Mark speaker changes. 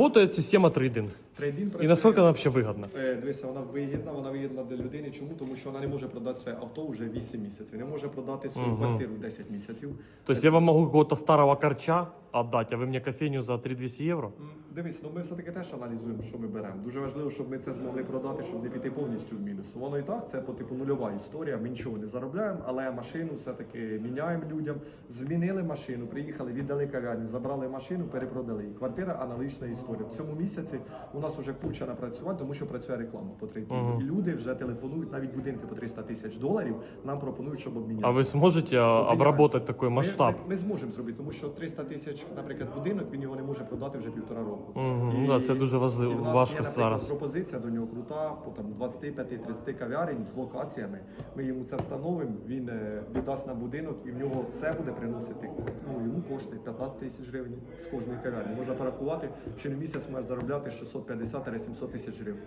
Speaker 1: работает система трейдинг?
Speaker 2: Трейдинг
Speaker 1: І насколько вона вообще вигідна?
Speaker 2: Е, Дивися, вона вигідна, вона вигідна для людини. Чому? Тому що вона не може продати своє авто вже 8 місяців, не може продати свою квартиру 10 місяців.
Speaker 1: То есть я вам могу какого-то старого корча отдать, а вы мне кофейню за 3200 евро?
Speaker 2: М, Дивись, ну ми все-таки теж аналізуємо, що ми беремо. Дуже важливо, щоб ми це змогли продати, щоб не піти повністю в мінус. Воно і так, це по типу нульова історія. Ми нічого не заробляємо, але машину все-таки міняємо людям. Змінили машину, приїхали, віддали кав'ярню, забрали машину, перепродали її. Квартира аналогічна історія. В цьому місяці у нас вже куча напрацювань, тому що працює реклама по трейдингу. І люди вже телефонують, навіть будинки по 300 тисяч доларів. Нам пропонують, щоб обміняти.
Speaker 1: А вы сможете а, обработать такой
Speaker 2: Ми-
Speaker 1: масштаб?
Speaker 2: Ми, ми зможемо зробити, тому що 300 тисяч, наприклад, будинок, він його не може продати вже півтора року.
Speaker 1: Мгм, ну да, це дуже важливо,
Speaker 2: і в нас
Speaker 1: важко
Speaker 2: є, наприклад,
Speaker 1: зараз.
Speaker 2: пропозиція до нього крута, по там 25-30 кав'ярень з локаціями. Ми йому це встановимо, він е, віддасть нам будинок і в нього це буде приносити. Ну, йому кошти 15 тисяч гривень з кожної кав'ярні. Можна порахувати, що на місяць має заробляти 650-700 тисяч гривень.